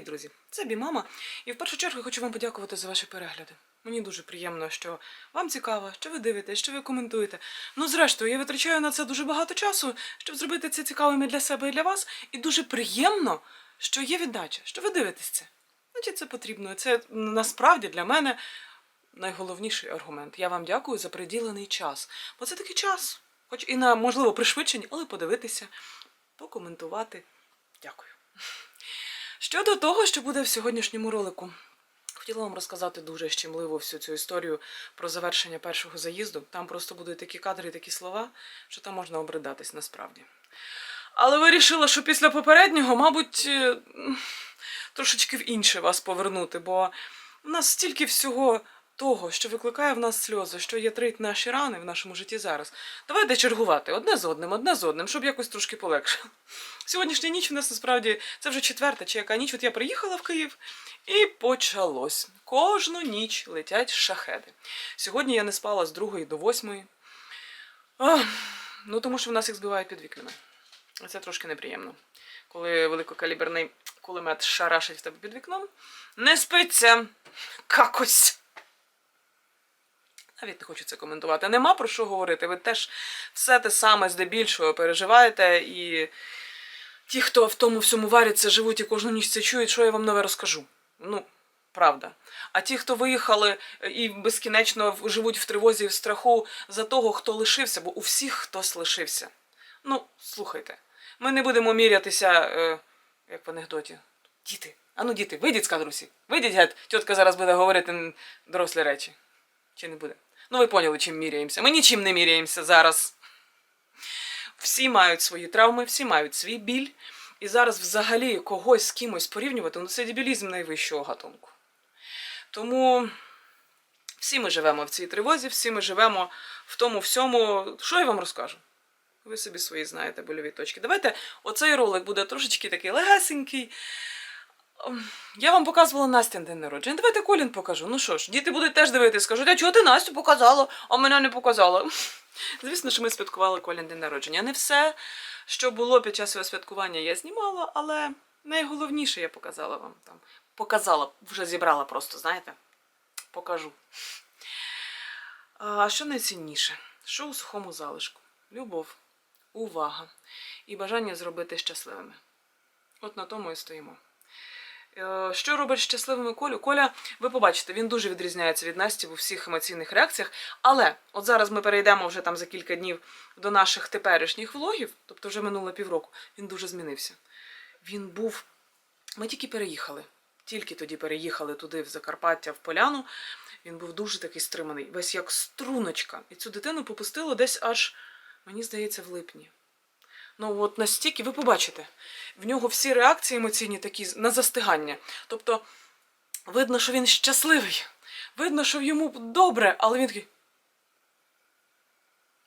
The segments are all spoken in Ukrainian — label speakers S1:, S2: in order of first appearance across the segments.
S1: Привіт, друзі! Це Бі мама. І в першу чергу хочу вам подякувати за ваші перегляди. Мені дуже приємно, що вам цікаво, що ви дивитесь, що ви коментуєте. Ну, зрештою, я витрачаю на це дуже багато часу, щоб зробити це цікавим і для себе і для вас. І дуже приємно, що є віддача, що ви дивитесь це. Значить, це потрібно. Це насправді для мене найголовніший аргумент. Я вам дякую за приділений час. Бо це такий час, хоч і на можливо пришвидшені, але подивитися, покоментувати. Дякую. Щодо того, що буде в сьогоднішньому ролику, хотіла вам розказати дуже щемливо всю цю історію про завершення першого заїзду. Там просто будуть такі кадри і такі слова, що там можна обридатись насправді. Але вирішила, що після попереднього, мабуть, е, трошечки в інше вас повернути, бо у нас стільки всього того, що викликає в нас сльози, що ятрить наші рани в нашому житті зараз. Давайте чергувати одне з одним, одне з одним, щоб якось трошки полегшило. Сьогоднішня ніч у нас насправді це вже четверта чи яка ніч. От я приїхала в Київ і почалось. Кожну ніч летять шахеди. Сьогодні я не спала з другої до восьмої. Ну тому що в нас їх збивають під вікнами. А Це трошки неприємно. Коли великокаліберний кулемет шарашить в тебе під вікном, не спиться какось. Навіть не хочу це коментувати. Нема про що говорити. Ви теж все те саме здебільшого переживаєте і ті, хто в тому всьому варяться, живуть і кожну ніч це чують, що я вам нове розкажу. Ну, правда. А ті, хто виїхали і безкінечно живуть в тривозі і в страху за того, хто лишився, бо у всіх хтось лишився. Ну, слухайте, ми не будемо мірятися, е, як в анекдоті. Діти, ану, діти, вийдіть з кадрусі. Вийдіть, геть. Тітка зараз буде говорити дорослі речі. Чи не буде? Ну, ви поняли, чим міряємося. Ми нічим не міряємося зараз. Всі мають свої травми, всі мають свій біль. І зараз взагалі когось з кимось порівнювати, ну це дебілізм найвищого гатунку. Тому всі ми живемо в цій тривозі, всі ми живемо в тому всьому. Що я вам розкажу? Ви собі свої знаєте больові точки. Давайте оцей ролик буде трошечки такий легесенький. Ем, Я вам показувала Настін день народження. Давайте Колін покажу. Ну що ж, діти будуть теж дивитися, скажуть, а чого ти Настю показала, а мене не показала. Звісно, що ми святкували Колін день народження. Не все, що було під час його святкування, я знімала, але найголовніше я показала вам там. Показала, вже зібрала просто, знаєте? Покажу. А що найцінніше? Що у сухому залишку? Любов, увага і бажання зробити щасливими. От на тому і стоїмо. Е, Що робить щасливими Колю? Коля, ви побачите, він дуже відрізняється від Насті у всіх емоційних реакціях. Але от зараз ми перейдемо вже там за кілька днів до наших теперішніх влогів, тобто вже минуло півроку. Він дуже змінився. Він був. Ми тільки переїхали. Тільки тоді переїхали туди, в Закарпаття, в Поляну. Він був дуже такий стриманий, весь як струночка. І цю дитину попустило десь аж, мені здається, в липні. Ну от настільки, ви побачите, в нього всі реакції емоційні такі на застигання. Тобто, видно, що він щасливий, видно, що йому добре, але він такий.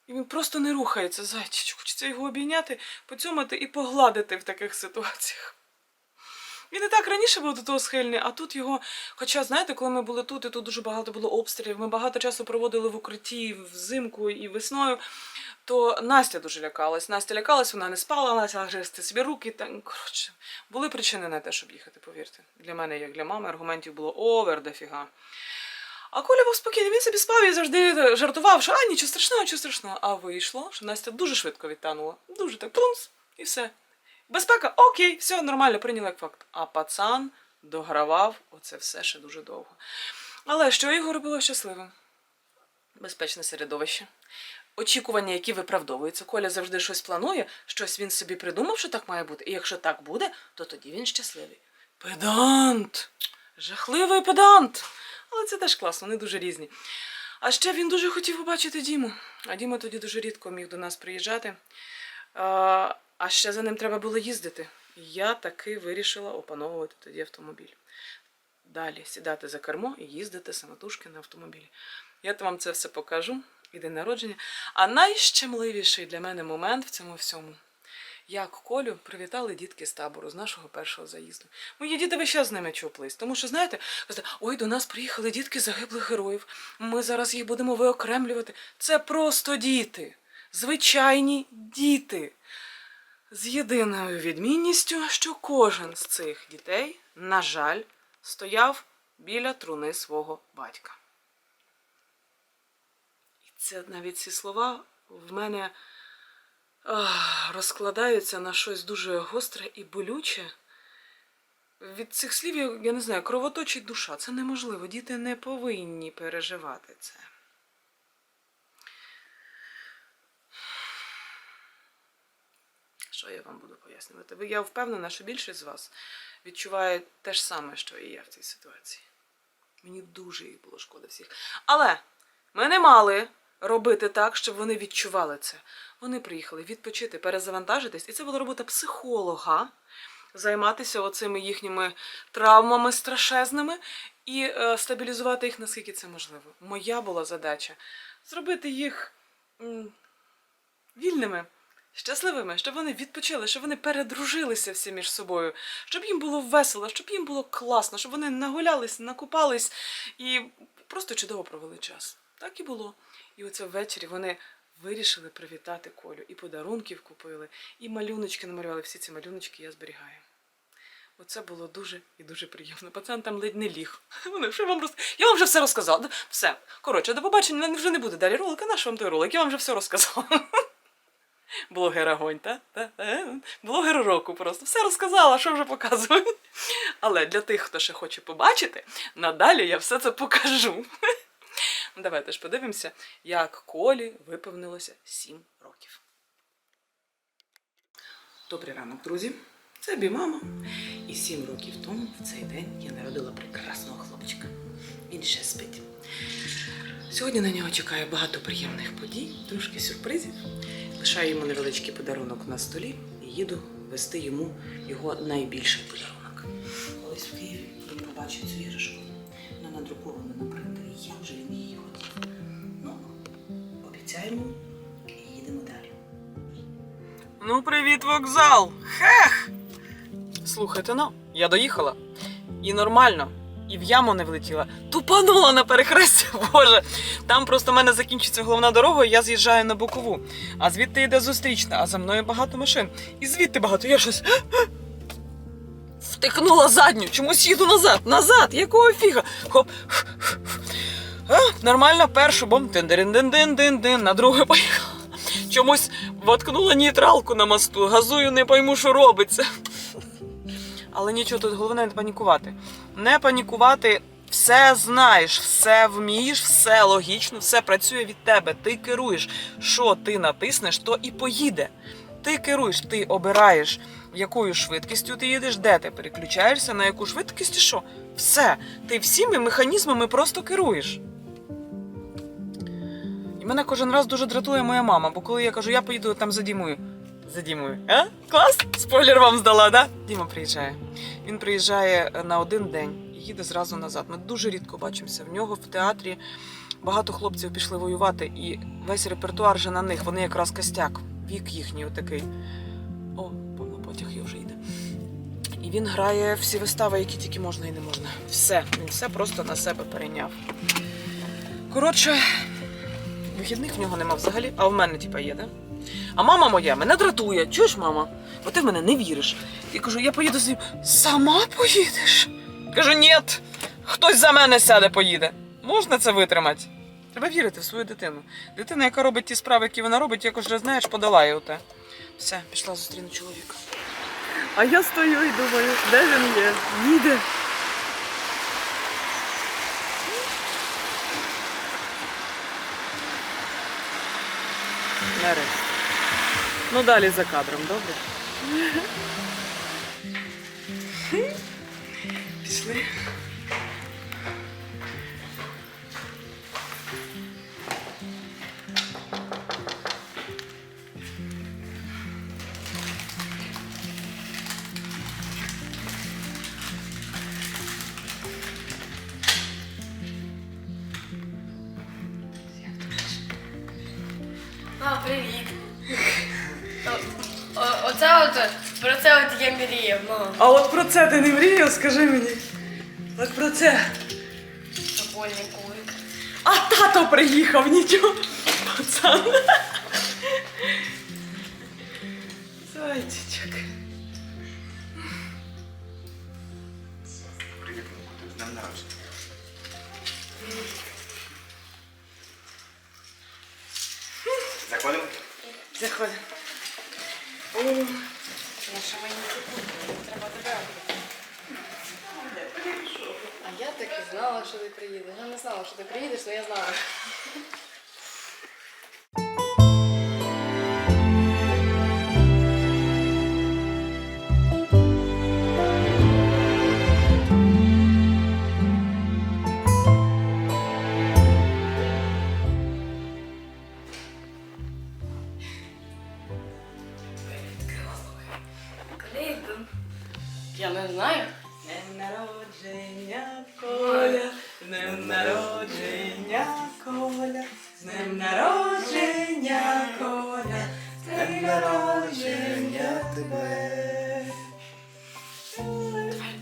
S1: І він просто не рухається, зайчик. Хочеться його обійняти, поцьомати і погладити в таких ситуаціях. Він і так раніше був до того схильний, а тут його. Хоча, знаєте, коли ми були тут, і тут дуже багато було обстрілів, ми багато часу проводили в укритті взимку і весною, то Настя дуже лякалась. Настя лякалась, вона не спала, почала гризти собі руки. Та, ну, коротше, були причини на те, щоб їхати, повірте. Для мене, як для мами, аргументів було овер дофіга. А Коля був спокійний, він собі спав і завжди жартував, що а нічого страшного, нічого страшного. А вийшло, що Настя дуже швидко відтанула. Дуже так плунц, і все. Безпека, окей, все нормально, прийняли як факт. А пацан догравав оце все ще дуже довго. Але що його робило щасливим? Безпечне середовище. Очікування, які виправдовуються. Коля завжди щось планує, щось він собі придумав, що так має бути. І якщо так буде, то тоді він щасливий. Педант! Жахливий педант! Але це теж класно, вони дуже різні. А ще він дуже хотів побачити Діму. А Діма тоді дуже рідко міг до нас приїжджати. А, ще за ним треба було їздити. І Я таки вирішила опановувати тоді автомобіль. Далі сідати за кермо і їздити самотужки на автомобілі. Я вам це все покажу і день народження. А найщемливіший для мене момент в цьому всьому. Як Колю привітали дітки з табору з нашого першого заїзду. Мої діти весь час з ними чоплись. Тому що, знаєте, ой, до нас приїхали дітки загиблих героїв. Ми зараз їх будемо виокремлювати. Це просто діти. Звичайні діти. З єдиною відмінністю, що кожен з цих дітей, на жаль, стояв біля труни свого батька. І це навіть ці слова в мене ах, розкладаються на щось дуже гостре і болюче. Від цих слів, я, не знаю, кровоточить душа. Це неможливо. Діти не повинні переживати це. Що я вам буду пояснювати? Я впевнена, що більшість з вас відчуває те ж саме, що і я в цій ситуації. Мені дуже їх було шкода всіх. Але ми не мали робити так, щоб вони відчували це. Вони приїхали відпочити, перезавантажитись, і це була робота психолога займатися оцими їхніми травмами страшезними і е, стабілізувати їх наскільки це можливо. Моя була задача зробити їх м, вільними, щасливими, щоб вони відпочили, щоб вони передружилися всі між собою, щоб їм було весело, щоб їм було класно, щоб вони нагулялись, накупались і просто чудово провели час. Так і було. І оце ввечері вони вирішили привітати Колю. І подарунків купили, і малюночки намалювали. Всі ці малюночки я зберігаю. Оце було дуже і дуже приємно. Пацан там ледь не ліг. Вони, що вам роз... Я вам вже все розказала. Все. Коротше, до побачення вже не буде далі ролика. Наш вам той ролик? Я вам вже все розказала. Блогер огонь, та? та? Е, Блогер року просто. Все розказала, що вже показую. Але для тих, хто ще хоче побачити, надалі я все це покажу. Давайте ж подивимося, як Колі виповнилося 7 років. Добрий ранок, друзі. Це бі мама. І 7 років тому, в цей день, я народила прекрасного хлопчика. Він ще спить. Сьогодні на нього чекає багато приємних подій, трошки сюрпризів. Лишаю йому невеличкий подарунок на столі і їду вести йому його найбільший подарунок. Ось в Києві він побачить цю іграшку. Вона надрукована на принтері, як вже він її хотів. Ну, обіцяємо і їдемо далі. Ну, привіт, вокзал! Хех! Слухайте, ну, я доїхала. І нормально. І в яму не влетіла. Тупанула на перехресті, боже. Там просто в мене закінчиться головна дорога, і я з'їжджаю на бокову. А звідти йде зустрічна, а за мною багато машин. І звідти багато. Я щось. Втикнула задню, чомусь їду назад. Назад! Якого фіга? Хоп. А, нормально, першу бом дин дин дин дин дин дин на другу поїхала. Чомусь воткнула нейтралку на мосту, газую, не пойму, що робиться. Але нічого тут головне не панікувати. Не панікувати, все знаєш, все вмієш, все логічно, все працює від тебе. Ти керуєш. Що ти натиснеш, то і поїде. Ти керуєш, ти обираєш, якою швидкістю ти їдеш, де ти переключаєшся, на яку швидкість і що. Все. Ти всіми механізмами просто керуєш. І мене кожен раз дуже дратує моя мама, бо коли я кажу, я поїду там за Дімою. За Дімою. А? Клас? Спойлер вам здала, да? Діма приїжджає. Він приїжджає е, на один день і їде зразу назад. Ми дуже рідко бачимося. В нього в театрі багато хлопців пішли воювати, і весь репертуар же на них. Вони якраз костяк. Вік їхній отакий. О, повно потяг я вже йде. І він грає всі вистави, які тільки можна і не можна. Все. Він все просто на себе перейняв. Коротше, вихідних в нього нема взагалі, а в мене, типа, є, да? А мама моя мене дратує. Чуєш, мама? Бо ти в мене не віриш. Я кажу, я поїду з ним. Сама поїдеш? Кажу, ні, хтось за мене сяде, поїде. Можна це витримати? Треба вірити в свою дитину. Дитина, яка робить ті справи, які вона робить, якось вже знаєш, подолає оте. Все, пішла зустріну чоловіка. А я стою і думаю, де він є? Їде. Нарешті. Ну, далі за кадром, добре? Пішли.
S2: Мріяв, мама.
S1: А от про це ти не мріяв, скажи мені. От про це.
S2: Футбольний кулик.
S1: А тато приїхав, нічого. Пацан. Зайчичок.
S2: Я не знаю.
S1: Днем народження, Коля, днем народження, Коля, днем народження, Коля, днем народження тебе.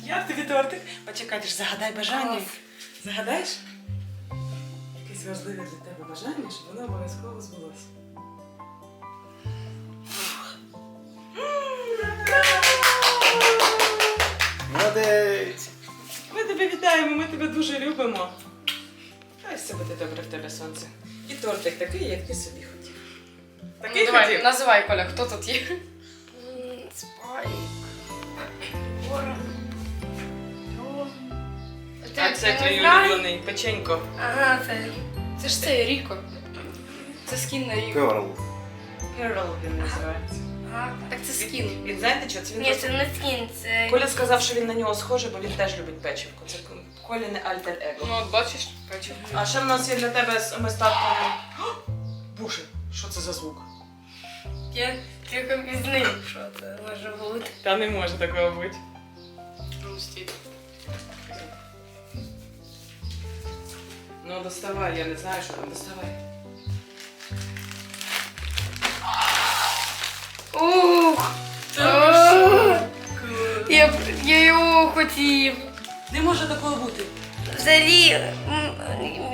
S1: Як тобі тортик? Почекай, ти ж загадай бажання. Загадаєш? Якесь важливе для тебе бажання, щоб воно обов'язково збулося. Ми тебе вітаємо, ми тебе дуже любимо. Хай все буде добре в тебе сонце. І тортик такий, як ти собі хотів. Такий
S2: Ну, Давай,
S1: хотів?
S2: називай, Коля, хто тут є? Спайк.
S1: А це твій улюблений печенько.
S2: Ага, це. Це ж це Ріко. Це скін на Ріко.
S3: Перл.
S1: Перл він називається.
S2: Ага, так це скін.
S1: Він знаєте що? Це він
S2: Ні,
S1: просто...
S2: це не скін, це.
S1: Коля сказав, що він на нього схожий, бо він теж любить печивку. Це Коліне альтер его.
S2: Ну, от бачиш, бачиш.
S1: А ще в нас є для тебе з ми з. Боже, що це за звук?
S2: Я тільки пізнив, що це може бути.
S1: Та не може такого бути.
S2: Ну, стій.
S1: Ну доставай, я не знаю, що там доставай.
S2: Ух! Я, я його хотів.
S1: Не може такого бути.
S2: Взагалі,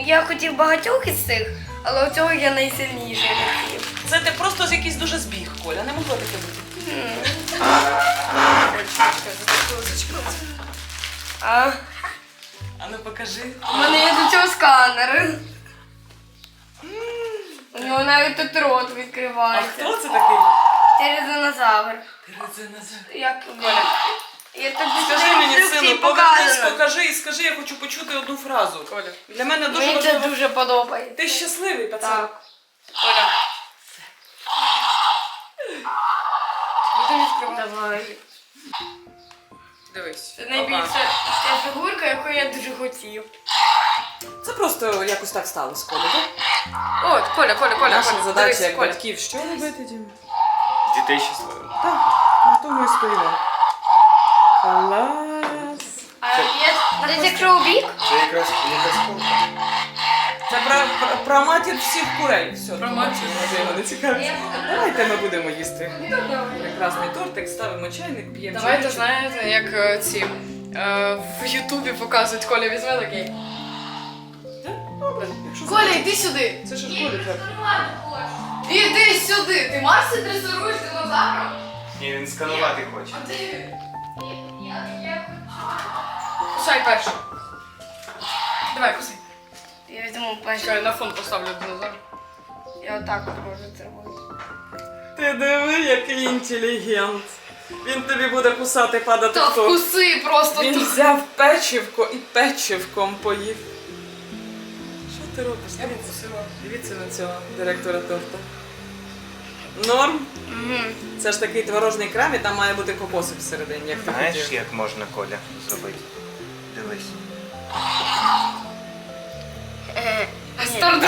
S2: я хотів багатьох із цих, але у цього я найсильніше хотів.
S1: Це ти просто з якийсь дуже збіг, Коля, не могло таке бути.
S2: А,
S1: А ну покажи.
S2: у мене є до цього сканер. У нього навіть тут рот
S1: А хто це такий?
S2: Терезинозавр.
S1: Терезинозавр.
S2: Як Коля? Я тобі
S1: Скажи мені,
S2: інструкції
S1: сину, повернись,
S2: показано.
S1: покажи і скажи, я хочу почути одну фразу.
S2: Коля.
S1: Для мене дуже
S2: Мені це
S1: важливо.
S2: дуже подобається.
S1: Ти щасливий, пацан.
S2: Так. Коля. Буду відкривати. Давай.
S1: Дивись.
S2: Це найбільша ця фігурка, яку я дуже хотів.
S1: Це просто якось так сталося, Коля, так?
S2: От, Коля, Коля, Коля,
S1: Наша
S2: Коля,
S1: задача
S2: дивись,
S1: як
S2: Коля.
S1: батьків, що робити, Дім?
S3: Дітей щасливим.
S1: Так, на тому і стоїмо. Клас.
S2: А я десь якщо?
S3: Це якраз якась курка.
S1: Це про, про, про матір всіх курей. Все,
S2: Про матір.
S1: Не цікавить. Давайте ми будемо їсти. Прекрасний тортик, ставимо чайник, п'ємо
S2: Давайте знаєте, як е, ці е, в Ютубі показують Коля візьме такий.
S1: Добре, якщо
S2: Коля, йди сюди.
S1: Це ж школи так.
S2: Іди сюди. Ти Марсі дресируєш динозавра?
S3: Ні, він сканувати хоче.
S2: А ти? Кусай перший. Давай, кусай. Я візьму перший. Я на фон поставлю динозавр. Я отак от можу це робити.
S1: Ти диви, який інтелігент. Він тобі буде кусати, падати
S2: Та
S1: в
S2: вкуси просто
S1: Він
S2: тут.
S1: взяв печивко і печивком поїв. Що ти робиш?
S2: Я б.
S1: Дивіться на цього директора торта. Норм.
S2: Угу.
S1: Це ж такий творожний крем, і там має бути кокосик всередині, як ти
S3: Знаєш,
S1: хотів.
S3: як можна Коля зробити? Дивись.
S1: Ну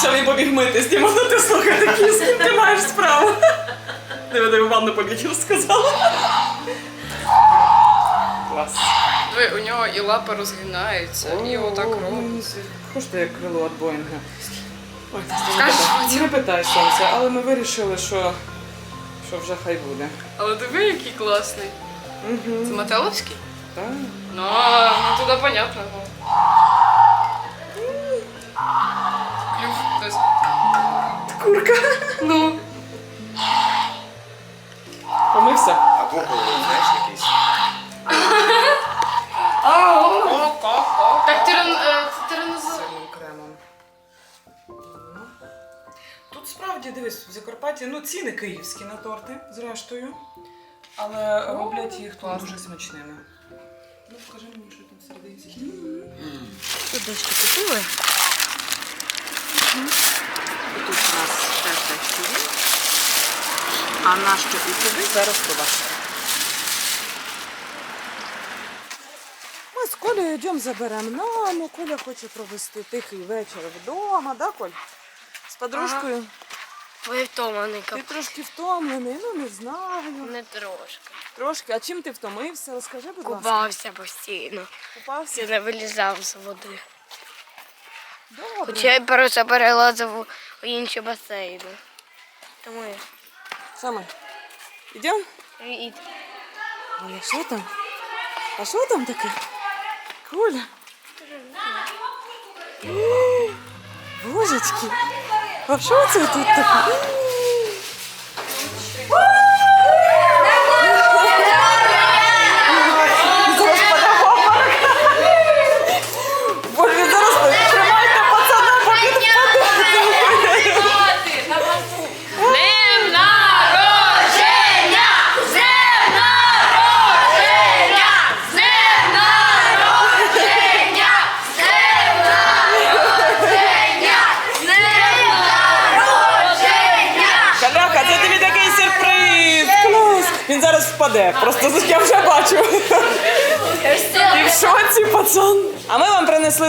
S1: Що, він побіг митись? Діма, ну ти слухай такі, з ким ти маєш справу? Диви, диви, в ванну побіг, сказала. Клас.
S2: Диви, у нього і лапи розгинаються, і отак робить.
S1: Коштує як крило від Боїнга. Ой,
S2: Скажи,
S1: не, не питай сонце, але ми вирішили, що, що вже хай буде.
S2: Але диви, який класний. Це. Мателовський?
S1: Так.
S2: Ну, ну туди понятно. ну. Клюв. то есть-
S1: Курка.
S2: Ну.
S4: втомився.
S3: Або голову, знаєш, якийсь.
S2: Так тиран, е, тиранозавр.
S4: Сильним кремом. Тут справді дивись, в Закарпатті ну, ціни київські на торти, зрештою. Але роблять їх тут дуже смачними. Ну, покажи мені, що там серединці.
S1: Тут дошки купили. Тут у нас теж дошки. А на що і куди, зараз побачимо. Ми з Колею йдемо заберемо маму. Коля хоче провести тихий вечір вдома, да, Коль? З подружкою.
S2: Ви втоманий
S1: Ти трошки втомлений, ну не знаю.
S2: Не трошки.
S1: Трошки. А чим ти втомився? Розкажи, будь ласка.
S2: Купався постійно.
S1: Купався?
S2: Я не вилізав з води.
S1: Добре.
S2: Хоча я просто перелазив у- інші басейни. Тому я
S1: Саме. Йдемо?
S2: і
S1: Оля, що там? А що там таке? Коля? О, Божечки! А що це тут таке? Зараз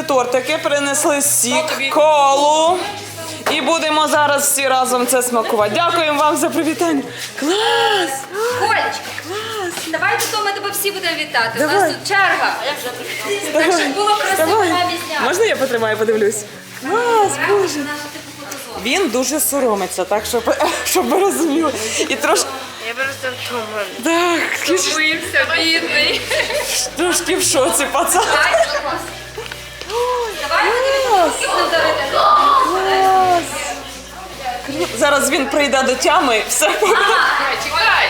S1: тортики, принесли сік, колу. І будемо зараз всі разом це смакувати. Дякуємо вам за привітання. Клас!
S5: Колечка, клас! давай потім ми тебе всі будемо вітати. У нас тут черга. Так, щоб було красиво
S1: Давай.
S5: на.
S1: Можна я потримаю, подивлюсь? Клас, боже. Він дуже соромиться, так щоб, щоб ви розуміли. І трошки.
S2: Я просто втомлений.
S1: Так,
S5: Втомився, бідний.
S1: трошки в шоці, пацан. Зараз він прийде до тями, все буде.
S2: Чекай!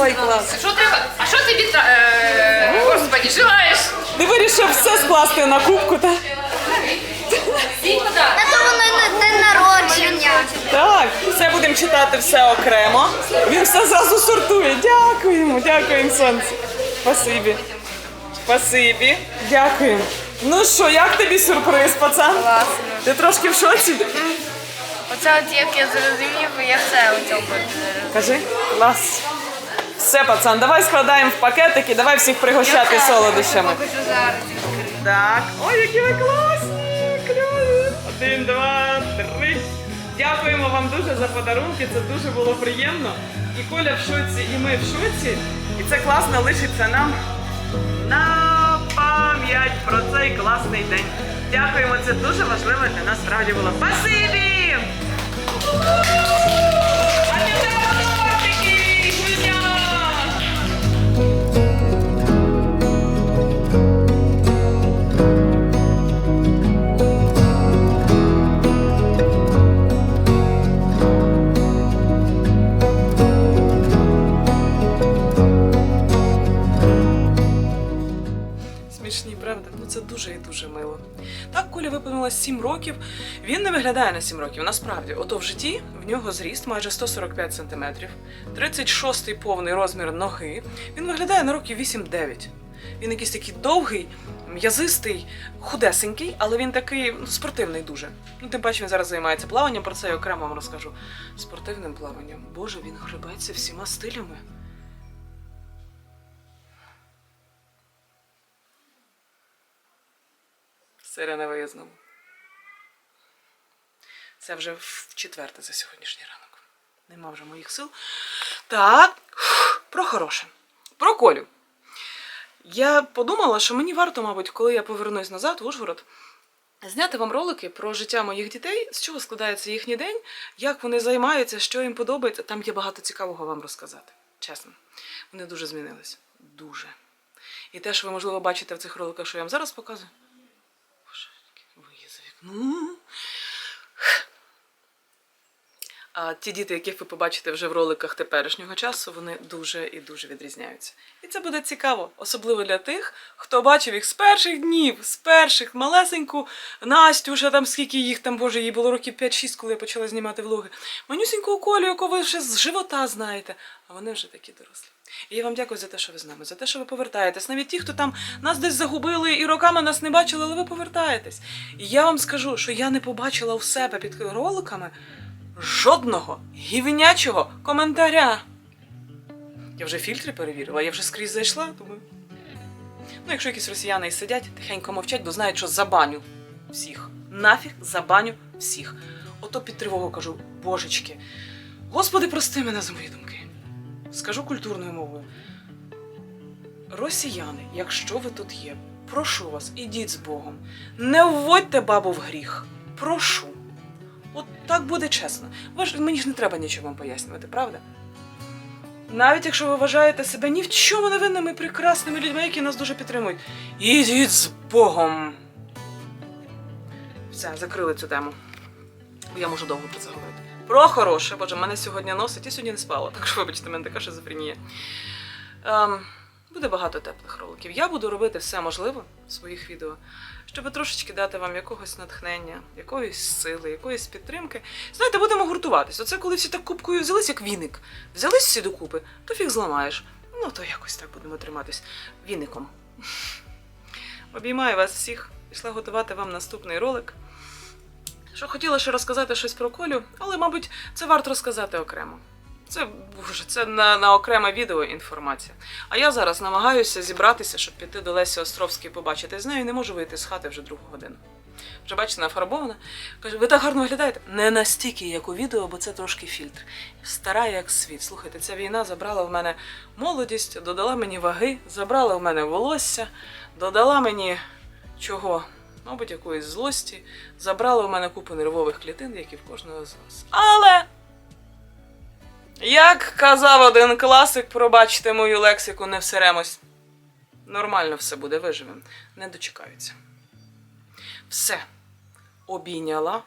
S1: Ой, клас.
S2: Що треба? А що тобі та- е, Господи, желаєш?
S1: Ти вирішив все скласти на кубку, так?
S6: Та воно на день народження.
S1: Так, все будемо читати все окремо. Він все зразу сортує. Дякуємо, дякуємо, сонце. Спасибі. Спасибі. Дякуємо. Ну що, як тобі сюрприз, пацан?
S2: Класно.
S1: Ти трошки в шоці?
S2: Оце от як я зрозумів, я все у цьому.
S1: Кажи, клас. Все, пацан, давай складаємо в пакетики, давай всіх пригощати солодощами.
S2: Хочу зараз відкрити.
S1: Так. Ой, які ви класні! Кльові! Один, два, три. Дякуємо вам дуже за подарунки. Це дуже було приємно. І Коля в шоці, і ми в шоці. І це класно лишиться нам на пам'ять про цей класний день. Дякуємо, це дуже важливо для нас справді було. Спасибі! 7 років. Він не виглядає на 7 років, насправді. Ото в житті в нього зріст майже 145 сантиметрів, 36-й повний розмір ноги. Він виглядає на років 8-9. Він якийсь такий довгий, м'язистий, худесенький, але він такий ну, спортивний дуже. Ну, тим паче він зараз займається плаванням, про це я окремо вам розкажу. Спортивним плаванням. Боже, він гребеться всіма стилями. Серія на виїзному. Це вже в четверте за сьогоднішній ранок. Нема вже моїх сил. Так, про хороше. Про Колю. Я подумала, що мені варто, мабуть, коли я повернусь назад в Ужгород, зняти вам ролики про життя моїх дітей, з чого складається їхній день, як вони займаються, що їм подобається. Там є багато цікавого вам розказати. Чесно. Вони дуже змінились. Дуже. І те, що ви, можливо, бачите в цих роликах, що я вам зараз показую. Боже, виє за вікно. А ті діти, яких ви побачите вже в роликах теперішнього часу, вони дуже і дуже відрізняються. І це буде цікаво, особливо для тих, хто бачив їх з перших днів, з перших малесеньку Настю, ще там скільки їх там, боже, їй було років 5-6, коли я почала знімати влоги. Манюсіньку Колю, яку ви ще з живота знаєте, а вони вже такі дорослі. І я вам дякую за те, що ви з нами, за те, що ви повертаєтесь. Навіть ті, хто там нас десь загубили і роками нас не бачили, але ви повертаєтесь. І я вам скажу, що я не побачила у себе під роликами жодного гівнячого коментаря. Я вже фільтри перевірила, я вже скрізь зайшла, думаю. Ну, якщо якісь росіяни і сидять, тихенько мовчать, бо знають, що забаню всіх. Нафіг забаню всіх. Ото під тривогу кажу, божечки, Господи, прости мене за мої думки. Скажу культурною мовою. Росіяни, якщо ви тут є, прошу вас, ідіть з Богом. Не вводьте бабу в гріх. Прошу. От так буде чесно. Ви ж, мені ж не треба нічого вам пояснювати, правда? Навіть якщо ви вважаєте себе ні в чому невинними прекрасними людьми, які нас дуже підтримують. Ідіть з Богом. Все, закрили цю тему. Я можу довго про це говорити. Про хороше, боже, мене сьогодні носить, я сьогодні не спала, так що вибачте, мене така шизофренія. Ем, буде багато теплих роликів. Я буду робити все можливе в своїх відео, щоб трошечки дати вам якогось натхнення, якоїсь сили, якоїсь підтримки. Знаєте, будемо гуртуватись. Оце коли всі так купкою взялись, як віник. Взялись всі докупи, то фіг зламаєш. Ну, то якось так будемо триматись віником. Обіймаю вас всіх. Пішла готувати вам наступний ролик. Що хотіла ще розказати щось про Колю, але, мабуть, це варто розказати окремо. Це, боже, це на, на окреме відео інформація. А я зараз намагаюся зібратися, щоб піти до Лесі Островської побачити з нею. Не можу вийти з хати вже другу годину. Вже бачите, нафарбована. Каже, ви так гарно виглядаєте. Не настільки, як у відео, бо це трошки фільтр. Стара як світ. Слухайте, ця війна забрала в мене молодість, додала мені ваги, забрала в мене волосся, додала мені чого? Мабуть, якоїсь злості, забрала в мене купу нервових клітин, як і в кожного з вас. Але. Як казав один класик, пробачте мою лексику, не всеремось. Нормально все буде, виживемо. Не дочекаються. Все. Обійняла.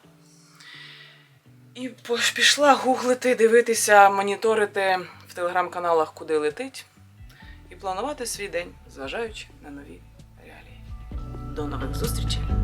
S1: І пішла гуглити, дивитися, моніторити в телеграм-каналах, куди летить, і планувати свій день, зважаючи на нові реалії. До нових зустрічей.